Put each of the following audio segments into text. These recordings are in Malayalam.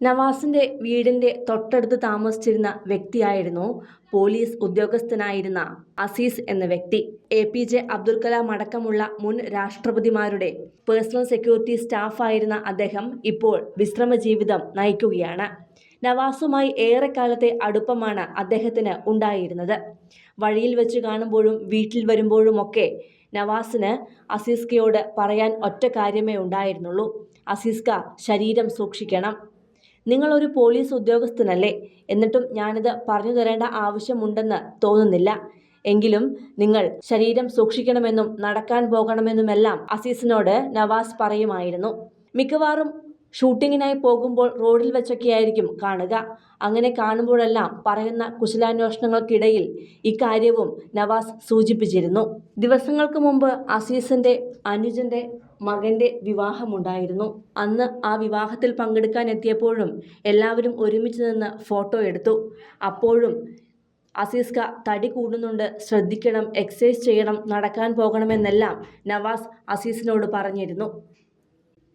നവാസിന്റെ വീടിന്റെ തൊട്ടടുത്ത് താമസിച്ചിരുന്ന വ്യക്തിയായിരുന്നു പോലീസ് ഉദ്യോഗസ്ഥനായിരുന്ന അസീസ് എന്ന വ്യക്തി. A P J Abdul Kalam അടക്കമുള്ള മുൻ രാഷ്ട്രപതിമാരുടെ പേഴ്സണൽ സെക്യൂരിറ്റി സ്റ്റാഫായിരുന്ന അദ്ദേഹം ഇപ്പോൾ വിശ്രമ ജീവിതം നയിക്കുകയാണ്. നവാസുമായി ഏറെക്കാലത്തെ അടുപ്പമാണ് അദ്ദേഹത്തിന് ഉണ്ടായിരുന്നത്. വഴിയിൽ വെച്ച് കാണുമ്പോഴും വീട്ടിൽ വരുമ്പോഴുമൊക്കെ നവാസിന് അസീസ്കയോട് പറയാൻ ഒറ്റ കാര്യമേ ഉണ്ടായിരുന്നുള്ളൂ. അസീസ്ക ശരീരം സൂക്ഷിക്കണം. നിങ്ങളൊരു പോലീസ് ഉദ്യോഗസ്ഥനല്ലേ? എന്നിട്ടും ഞാനിത് പറഞ്ഞു തരേണ്ട ആവശ്യമുണ്ടെന്ന് തോന്നുന്നില്ല. എങ്കിലും നിങ്ങൾ ശരീരം സൂക്ഷിക്കണമെന്നും നടക്കാൻ പോകണമെന്നുമെല്ലാം അസീസിനോട് നവാസ് പറയുമായിരുന്നു. മിക്കവാറും ഷൂട്ടിങ്ങിനായി പോകുമ്പോൾ റോഡിൽ വെച്ചൊക്കെയായിരിക്കും കാണുക. അങ്ങനെ കാണുമ്പോഴെല്ലാം പറയുന്ന കുശലാന്വേഷണങ്ങൾക്കിടയിൽ ഇക്കാര്യവും നവാസ് സൂചിപ്പിച്ചിരുന്നു. ദിവസങ്ങൾക്ക് മുമ്പ് അസീസിന്റെ അനുജന്റെ മകന്റെ വിവാഹമുണ്ടായിരുന്നു. അന്ന് ആ വിവാഹത്തിൽ പങ്കെടുക്കാൻ എത്തിയപ്പോഴും എല്ലാവരും ഒരുമിച്ച് നിന്ന് ഫോട്ടോ എടുത്തു. അപ്പോഴും അസീസ്ക തടി കൂടുന്നുണ്ട്. ശ്രദ്ധിക്കണം എക്സസൈസ് ചെയ്യണം നടക്കാൻ പോകണമെന്നെല്ലാം നവാസ് അസീസിനോട് പറഞ്ഞിരുന്നു.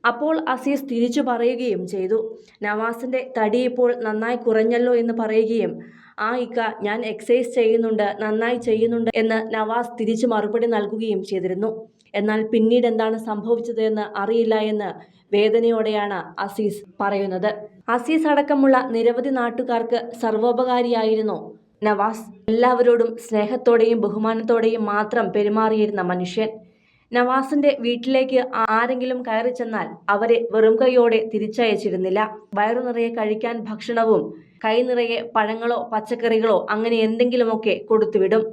അപ്പോൾ അസീസ് തിരിച്ചു പറയുകയും ചെയ്തു. നവാസിന്റെ തടി ഇപ്പോൾ നന്നായി കുറഞ്ഞല്ലോ എന്ന് പറയുകയും ആ ഇക്ക ഞാൻ എക്സസൈസ് ചെയ്യുന്നുണ്ട് നന്നായി ചെയ്യുന്നുണ്ട് എന്ന് നവാസ് തിരിച്ചു മറുപടി നൽകുകയും ചെയ്തിരുന്നു. എന്നാൽ പിന്നീട് എന്താണ് സംഭവിച്ചതെന്ന് അറിയില്ല എന്ന് വേദനയോടെയാണ് അസീസ് പറയുന്നത്. അസീസ് അടക്കമുള്ള നിരവധി നാട്ടുകാർക്ക് സർവോപകാരിയായിരുന്നു നവാസ്. എല്ലാവരോടും സ്നേഹത്തോടെയും ബഹുമാനത്തോടെയും മാത്രം പെരുമാറിയിരുന്ന മനുഷ്യൻ. നവാസിന്റെ വീട്ടിലേക്ക് ആരെങ്കിലും കയറി ചെന്നാൽ അവരെ വെറും കൈയോടെ തിരിച്ചയച്ചിരുന്നില്ല. വയറു നിറയെ കഴിക്കാൻ ഭക്ഷണവും കൈ നിറയെ പഴങ്ങളോ പച്ചക്കറികളോ അങ്ങനെ എന്തെങ്കിലുമൊക്കെ കൊടുത്തുവിടും.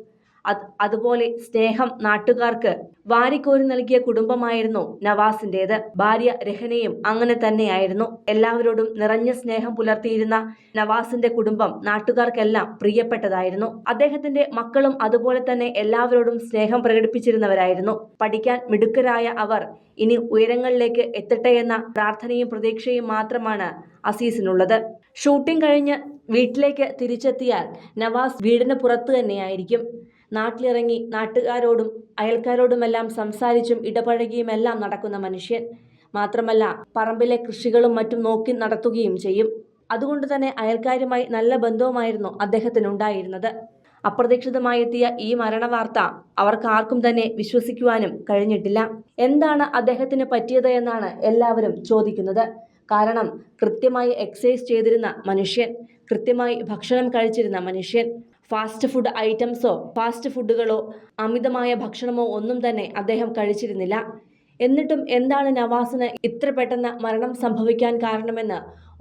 അതുപോലെ സ്നേഹം നാട്ടുകാർക്ക് വാരിക്കോരി നൽകിയ കുടുംബമായിരുന്നു നവാസിന്റേത്. ഭാര്യ രഹനയും അങ്ങനെ തന്നെയായിരുന്നു. എല്ലാവരോടും നിറഞ്ഞ സ്നേഹം പുലർത്തിയിരുന്ന നവാസിന്റെ കുടുംബം നാട്ടുകാർക്കെല്ലാം പ്രിയപ്പെട്ടതായിരുന്നു. അദ്ദേഹത്തിന്റെ മക്കളും അതുപോലെ തന്നെ എല്ലാവരോടും സ്നേഹം പ്രകടിപ്പിച്ചിരുന്നവരായിരുന്നു. പഠിക്കാൻ മിടുക്കരായ അവർ ഇനി ഉയരങ്ങളിലേക്ക് എത്തട്ടെ എന്ന പ്രാർത്ഥനയും പ്രതീക്ഷയും മാത്രമാണ് അസീസിനുള്ളത്. ഷൂട്ടിംഗ് കഴിഞ്ഞ് വീട്ടിലേക്ക് തിരിച്ചെത്തിയാൽ നവാസ് വീടിന് പുറത്തു തന്നെയായിരിക്കും. നാട്ടിലിറങ്ങി നാട്ടുകാരോടും അയൽക്കാരോടുമെല്ലാം സംസാരിച്ചും ഇടപഴകിയുമെല്ലാം നടക്കുന്ന മനുഷ്യൻ. മാത്രമല്ല പറമ്പിലെ കൃഷികളും മറ്റും നോക്കി നടത്തുകയും ചെയ്യും. അതുകൊണ്ട് തന്നെ അയൽക്കാരുമായി നല്ല ബന്ധവുമായിരുന്നു അദ്ദേഹത്തിനുണ്ടായിരുന്നത്. എത്തിയ ഈ മരണവാർത്ത അവർക്ക് ആർക്കും തന്നെ വിശ്വസിക്കുവാനും കഴിഞ്ഞിട്ടില്ല. എന്താണ് അദ്ദേഹത്തിന് പറ്റിയത് എന്നാണ് എല്ലാവരും ചോദിക്കുന്നത്. കാരണം കൃത്യമായി എക്സസൈസ് ചെയ്തിരുന്ന മനുഷ്യൻ കൃത്യമായി ഭക്ഷണം കഴിച്ചിരുന്ന മനുഷ്യൻ ഫാസ്റ്റ് ഫുഡ് ഐറ്റംസോ ഫാസ്റ്റ് ഫുഡുകളോ അമിതമായ ഭക്ഷണമോ ഒന്നും തന്നെ അദ്ദേഹം കഴിച്ചിരുന്നില്ല. എന്നിട്ടും എന്താണ് നവാസിന് ഇത്ര പെട്ടെന്ന് മരണം സംഭവിക്കാൻ കാരണമെന്ന്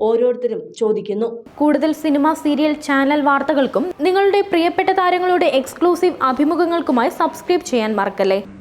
ഓരോരുത്തരും ചോദിക്കുന്നു. കൂടുതൽ സിനിമ സീരിയൽ ചാനൽ വാർത്തകൾക്കും നിങ്ങളുടെ പ്രിയപ്പെട്ട താരങ്ങളുടെ എക്സ്ക്ലൂസീവ് അഭിമുഖങ്ങൾക്കുമായി സബ്സ്ക്രൈബ് ചെയ്യാൻ മറക്കല്ലേ?